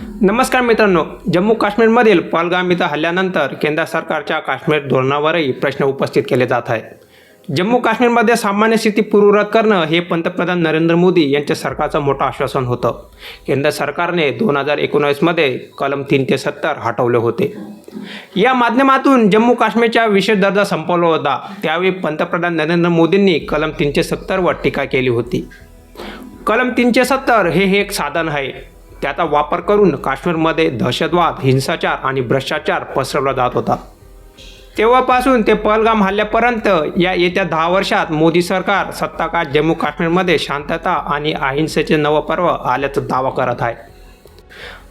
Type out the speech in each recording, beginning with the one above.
नमस्कार मित्रांनो जम्मू काश्मीरमधील पहलगाम इथं हल्ल्यानंतर केंद्र सरकारच्या काश्मीर धोरणावरही प्रश्न उपस्थित केले जात आहे जम्मू काश्मीरमध्ये सामान्य स्थिती पूर्ववत करणं हे पंतप्रधान नरेंद्र मोदी यांच्या सरकारचं मोठं आश्वासन होतं. केंद्र सरकारने दोन हजार एकोणावीसमध्ये कलम तीन ते सत्तर हटवले होते. या माध्यमातून जम्मू काश्मीरचा विशेष दर्जा संपवला होता. त्यावेळी पंतप्रधान नरेंद्र मोदींनी कलम तीनशे सत्तरवर टीका केली होती. कलम तीनशे सत्तर हे हे एक साधन आहे. त्याचा वापर करून काश्मीरमध्ये दहशतवाद हिंसाचार आणि भ्रष्टाचार पसरवला जात होता. तेव्हापासून ते पहलगाम हल्ल्यापर्यंत या येत्या दहा वर्षात मोदी सरकार सत्ताकाळ जम्मू काश्मीरमध्ये शांतता आणि अहिंसेचे नवं पर्व आल्याचा दावा करत आहे.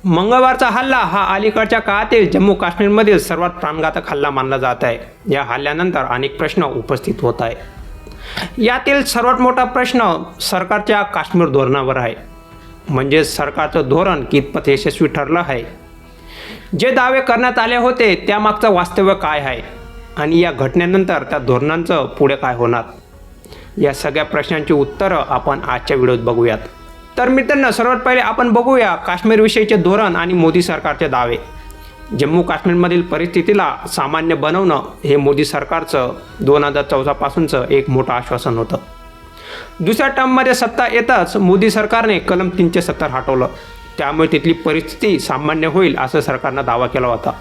मंगळवारचा हल्ला हा अलीकडच्या काळातील जम्मू काश्मीरमधील सर्वात प्राणघातक हल्ला मानला जात आहे. या हल्ल्यानंतर अनेक प्रश्न उपस्थित होत आहे यातील सर्वात मोठा प्रश्न सरकारच्या काश्मीर धोरणावर आहे. म्हणजे सरकारचं धोरण कितपत यशस्वी ठरलं आहे. जे दावे करण्यात आले होते त्यामागचं वास्तव्य काय आहे? आणि या घटनेनंतर त्या धोरणांचं पुढे काय होणार? या सगळ्या प्रश्नांची उत्तरं आपण आजच्या व्हिडिओत बघूयात. तर मित्रांनो सर्वात पहिले आपण बघूया काश्मीरविषयीचे धोरण आणि मोदी सरकारचे दावे. जम्मू काश्मीरमधील परिस्थितीला सामान्य बनवणं हे मोदी सरकारचं दोन हजार चौदापासूनचं एक मोठं आश्वासन होतं. दुसऱ्या टर्ममध्ये सत्ता येताच मोदी सरकारने कलम तीनशे सत्तर हटवलं. त्यामुळे तिथली परिस्थिती सामान्य होईल असं सरकारनं दावा केला होता.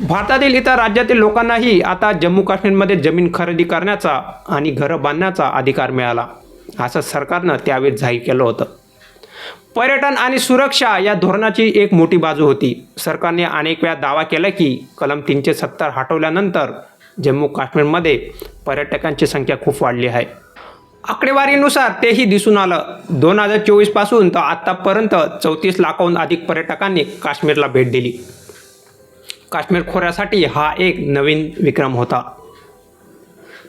भारतातील इतर राज्यातील लोकांनाही आता जम्मू काश्मीरमध्ये जमीन खरेदी करण्याचा आणि घरं बांधण्याचा अधिकार मिळाला असं सरकारनं त्यावेळी जाहीर केलं होतं. पर्यटन आणि सुरक्षा या धोरणाची एक मोठी बाजू होती. सरकारने अनेक वेळा दावा केला की कलम तीनशे सत्तर हटवल्यानंतर जम्मू काश्मीरमध्ये पर्यटकांची संख्या खूप वाढली आहे. आकडेवारीनुसार तेही दिसून आलं. दोन हजार चोवीसपासून तर आत्तापर्यंत चौतीस लाखाहून अधिक पर्यटकांनी काश्मीरला भेट दिली. काश्मीर खोऱ्यासाठी हा एक नवीन विक्रम होता.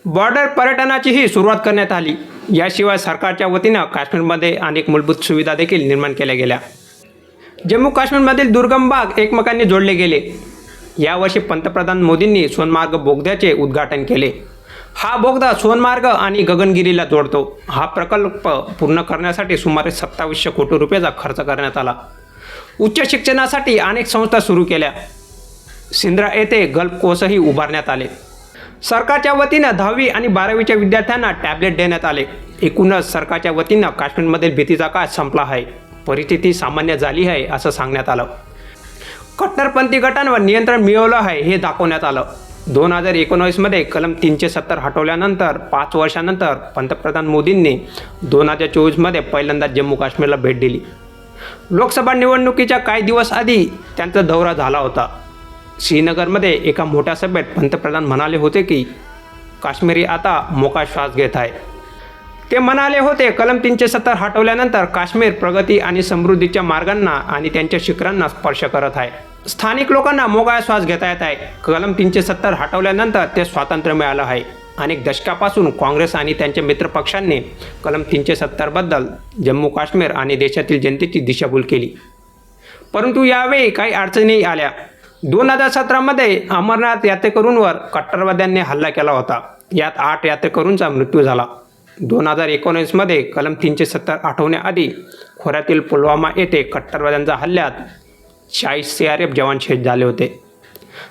बॉर्डर पर्यटनाचीही सुरुवात करण्यात आली. याशिवाय सरकारच्या वतीनं काश्मीरमध्ये अनेक मूलभूत सुविधा देखील निर्माण केल्या गेल्या. जम्मू काश्मीरमधील दुर्गम भाग एकमेकांनी जोडले गेले. यावर्षी पंतप्रधान मोदींनी सोनमार्ग बोगद्याचे उद्घाटन केले. हा बोगदा सोनमार्ग आणि गगनगिरीला जोडतो. हा प्रकल्प पूर्ण करण्यासाठी सुमारे सत्तावीसशे कोटी रुपयाचा खर्च करण्यात आला. उच्च शिक्षणासाठी अनेक संस्था सुरू केल्या. सिंद्रा येथे गल्फ कोर्सही उभारण्यात आले. सरकारच्या वतीनं दहावी आणि बारावीच्या विद्यार्थ्यांना टॅबलेट देण्यात आले. एकूणच सरकारच्या वतीनं काश्मीरमधील भीतीचा काळ संपला आहे. परिस्थिती सामान्य झाली आहे असं सांगण्यात आलं. कट्टरपंथी गटांवर नियंत्रण मिळवलं आहे हे दाखवण्यात आलं. दोन हजार एकोणावीसमध्ये कलम तीनशे सत्तर हटवल्यानंतर पाच वर्षानंतर पंतप्रधान मोदींनी दोन हजार चोवीसमध्ये पहिल्यांदा जम्मू काश्मीरला भेट दिली. लोकसभा निवडणुकीच्या काही दिवस आधी त्यांचा दौरा झाला होता. श्रीनगरमध्ये एका मोठ्या सभेत पंतप्रधान म्हणाले होते की काश्मीरी आता मोका श्वास घेत आहे. ते म्हणाले होते कलम तीनशे सत्तर हटवल्यानंतर काश्मीर प्रगती आणि समृद्धीच्या मार्गांना आणि त्यांच्या शिखरांना स्पर्श करत आहे. स्थानिक लोकांना मोगाळा श्वास घेता येत आहे. कलम तीनशे सत्तर हटवल्यानंतर ते स्वातंत्र्य मिळालं आहे. अनेक दशकापासून काँग्रेस आणि त्यांच्या मित्रपक्षांनी कलम तीनशे सत्तरबद्दल जम्मू काश्मीर आणि देशातील जनतेची दिशाभूल केली. परंतु यावेळी काही अडचणी आल्या. दोन हजार सतरामध्ये अमरनाथ यात्रेकरूंवर कट्टरवाद्यांनी हल्ला केला होता. यात आठ यात्रेकरूंचा मृत्यू झाला. दोन हजार एकोणीसमध्ये कलम तीनशे सत्तर आठवण्याआधी खोऱ्यातील पुलवामा येथे कट्टरवाद्यांच्या हल्ल्यात चाळीस सी आर एफ जवान शहीद झाले होते.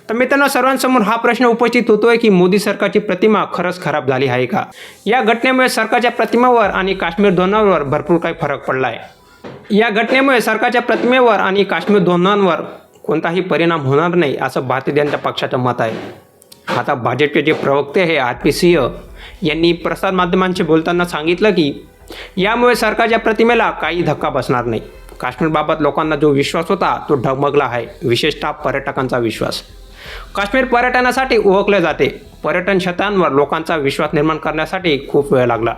तर मित्रांनो सर्वांसमोर हा प्रश्न उपस्थित होतोय की मोदी सरकारची प्रतिमा खरंच खराब झाली आहे का? या घटनेमुळे सरकारच्या प्रतिमेवर आणि काश्मीर धोरणावर भरपूर काही फरक पडला आहे या घटनेमुळे सरकारच्या प्रतिमेवर आणि काश्मीर धोरणांवर कोणताही परिणाम होणार नाही असं भारतीय जनता पक्षाचं मत आहे. आता भाजपचे जे प्रवक्ते आहे आर पी सिंह यांनी प्रसारमाध्यमांशी बोलताना सांगितलं की यामुळे सरकारच्या प्रतिमेला काही धक्का बसणार नाही. काश्मीरबाबत लोकांना जो विश्वास होता तो ढगमगला आहे. विशेषतः पर्यटकांचा विश्वास. काश्मीर पर्यटनासाठी ओळखले जाते. पर्यटन क्षेत्रांवर लोकांचा विश्वास निर्माण करण्यासाठी खूप वेळ लागला.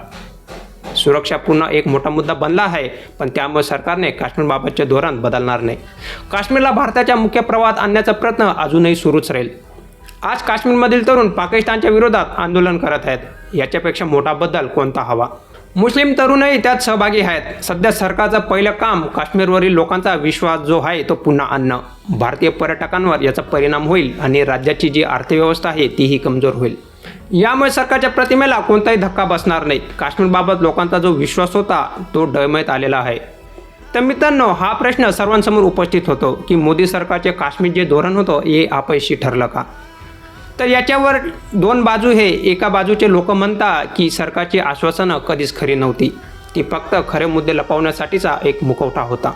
सुरक्षा पुन्हा एक मोठा मुद्दा बनला आहे पण त्यामुळे सरकारने काश्मीरबाबतचे धोरण बदलणार नाही. काश्मीरला भारताच्या मुख्य प्रवाहात आणण्याचा प्रयत्न अजूनही सुरूच राहील. आज काश्मीरमधील तरुण पाकिस्तानच्या विरोधात आंदोलन करत आहेत. याच्यापेक्षा मोठा बदल कोणता हवा? मुस्लिम तरुणही त्यात सहभागी आहेत. सध्या सरकारचं पहिलं काम काश्मीरवरील लोकांचा विश्वास जो आहे तो पुन्हा आणणं. भारतीय पर्यटकांवर याचा परिणाम होईल आणि राज्याची जी अर्थव्यवस्था आहे तीही कमजोर होईल. यामुळे सरकारच्या प्रतिमेला कोणताही धक्का बसणार नाही. काश्मीरबाबत लोकांचा जो विश्वास होता तो डळमळत आलेला आहे. तर मित्रांनो हा प्रश्न सर्वांसमोर उपस्थित होतो की मोदी सरकारचे काश्मीर जे धोरण होतं हे अपयशी ठरलं का? तर याच्यावर दोन बाजू हे एका बाजूचे लोक म्हणतात की सरकारची आश्वासनं कधीच खरी नव्हती. ती फक्त खरे मुद्दे लपवण्यासाठीचा एक मुखवटा होता.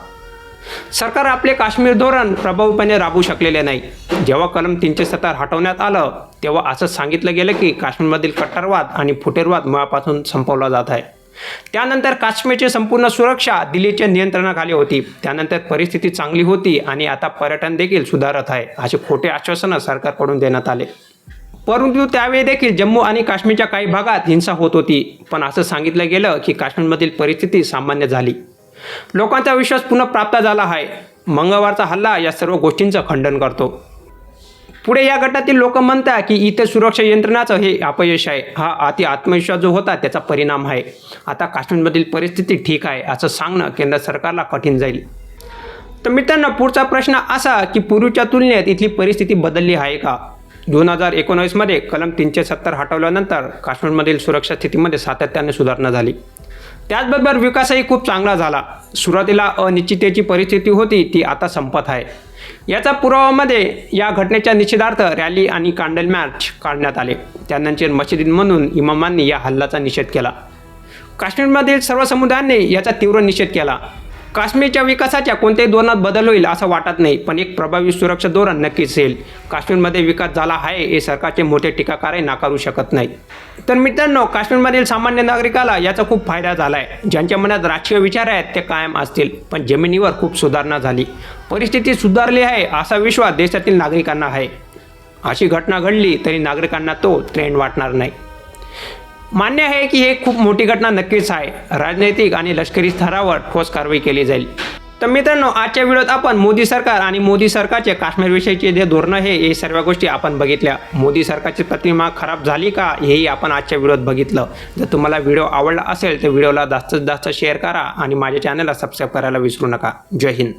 सरकार आपले काश्मीर धोरण प्रभावीपणे राबवू शकलेले नाही. जेव्हा कलम तीनशे सत्तर हटवण्यात आलं तेव्हा असं सांगितलं गेलं की काश्मीरमधील कट्टरवाद आणि फुटेरवाद मुळापासून संपवला जात आहे. त्यानंतर काश्मीरची संपूर्ण सुरक्षा दिल्लीच्या नियंत्रणाखाली होती. त्यानंतर परिस्थिती चांगली होती आणि आता पर्यटन देखील सुधारत आहे असे खोटे आश्वासनं सरकारकडून देण्यात आले. परंतु त्यावेळी देखील जम्मू आणि काश्मीरच्या काही भागात हिंसा होत होती. पण असं सांगितलं गेलं की काश्मीरमधील परिस्थिती सामान्य झाली. लोकांचा विश्वास पुन्हा प्राप्त झाला आहे. मंगळवारचा हल्ला या सर्व गोष्टींचं खंडन करतो. पुढे या गटातील लोक म्हणतात की इतर सुरक्षा यंत्रणाचं हे अपयश आहे. हा अति आत्मविश्वास जो होता त्याचा परिणाम आहे. आता काश्मीरमधील परिस्थिती ठीक आहे असं सांगणं केंद्र सरकारला कठीण जाईल. तर मित्रांनो पुढचा प्रश्न असा की पूर्वीच्या तुलनेत इथली परिस्थिती बदलली आहे का? दोन हजार एकोणावीसमध्ये कलम तीनशे सत्तर हटवल्यानंतर काश्मीरमधील सुरक्षा स्थितीमध्ये सातत्याने सुधारणा झाली. त्याचबरोबर विकासही खूप चांगला झाला. सुरुवातीला अनिश्चिततेची परिस्थिती होती ती आता संपत आहे. याचा पुरावामध्ये या घटनेच्या निषेधार्थ रॅली आणि कांडल मॅच काढण्यात आले. त्यानंतर मशिदींमधून इमामांनी या हल्ल्याचा निषेध केला. काश्मीरमधील सर्व समुदायांनी याचा तीव्र निषेध केला. काश्मीरच्या विकासाच्या कोणत्याही धोरणात बदल होईल असं वाटत नाही पण एक प्रभावी सुरक्षा धोरण नक्कीच येईल. काश्मीरमध्ये विकास झाला आहे हे सरकारचे मोठे टीकाकारही नाकारू शकत नाही. तर मित्रांनो काश्मीरमधील सामान्य नागरिकाला याचा खूप फायदा झाला आहे ज्यांच्या मनात राजकीय विचार आहेत ते कायम असतील पण जमिनीवर खूप सुधारणा झाली. परिस्थिती सुधारली आहे असा विश्वास देशातील नागरिकांना आहे. अशी घटना घडली तरी नागरिकांना तो ट्रेंड वाटणार नाही. मान्य आहे की हे खूप मोठी घटना नक्कीच आहे. राजनैतिक आणि लष्करी स्तरावर ठोस कारवाई केली जाईल. तर मित्रांनो आजच्या व्हिडिओत आपण मोदी सरकार आणि मोदी सरकारचे काश्मीरविषयीचे जे धोरणं हे हे सर्व गोष्टी आपण बघितल्या. मोदी सरकारची प्रतिमा खराब झाली का हेही आपण आजच्या व्हिडिओत बघितलं. जर तुम्हाला व्हिडिओ आवडला असेल तर व्हिडिओला जास्तीत जास्त शेअर करा आणि माझ्या चॅनलला सबस्क्राईब करायला विसरू नका. जय हिंद.